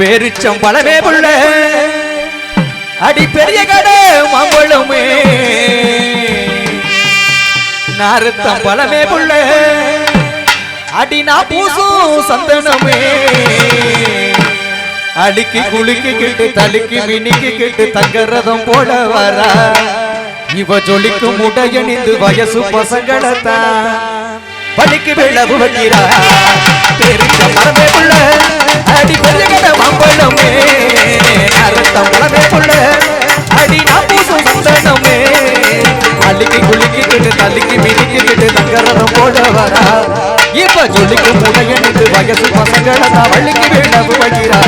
பேரிச்சம் பழமே புள்ள அடி பெரிய கடை மாம்பழமே நாரத்தம் பழமே புள்ள அடி நான் பூசும் சந்தனமே. அடிக்கி குலுக்கி கிட்டு தலுக்கி மினிக்கி கிட்டு தங்கரதம் போட வரா. இவ ஜொலிக்கும் முடையணிந்து வயசு பசங்களத்தான். பலிக்கு விளவு வைக்கிறா பெருச்ச மரமே புள்ள இப்ப ஜொலிக்கு முடையனுக்கு வயசு பசங்களை தான் வள்ளிக்கு விழவு வைக்கிறா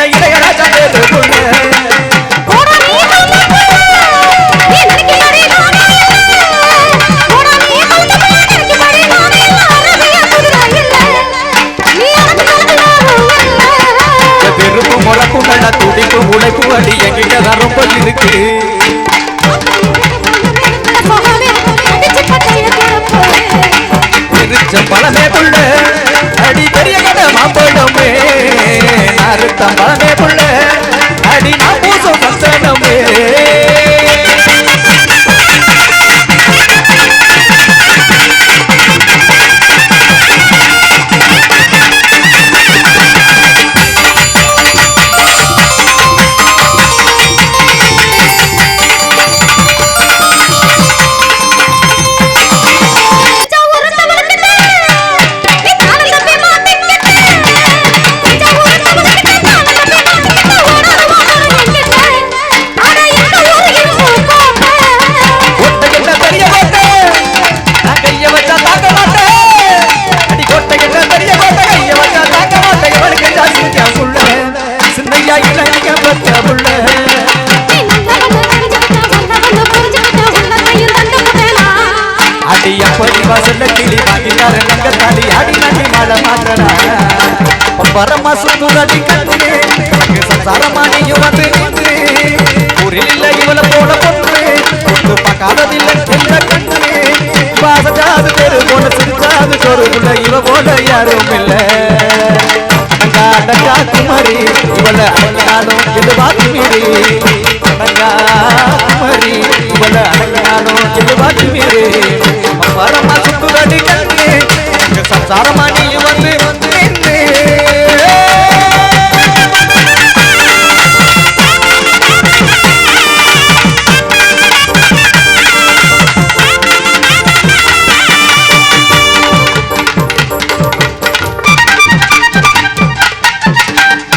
சின்ன இளையராஜா தேடுக்குள்ள விருப்பு முறப்பு நல்ல துடிப்பு உழைப்பு அடி எங்கிட்ட தான் ரொம்ப இருக்கு. திருச்ச பழமே அடி அடி நடி மாலை மாற்றடா. பரமா சுத்துரடி கண்ணே எனக்கு சம்சாரமா நீயும் வந்து நின்று ஊரில் இல்லை இவள போல பொண்ணு பொண்ணு பார்க்காததில்லை என்ற கண்ணே வாசஜாது தெரு போல சிரிச்சாது சொருகுல இவ போல யாரும் இல்லை. அடங்கா குமரி இவள அடங்கினாலும் இது மீறி அடங்கா குமரி இவள அடங்கினாலும் 咋的嘛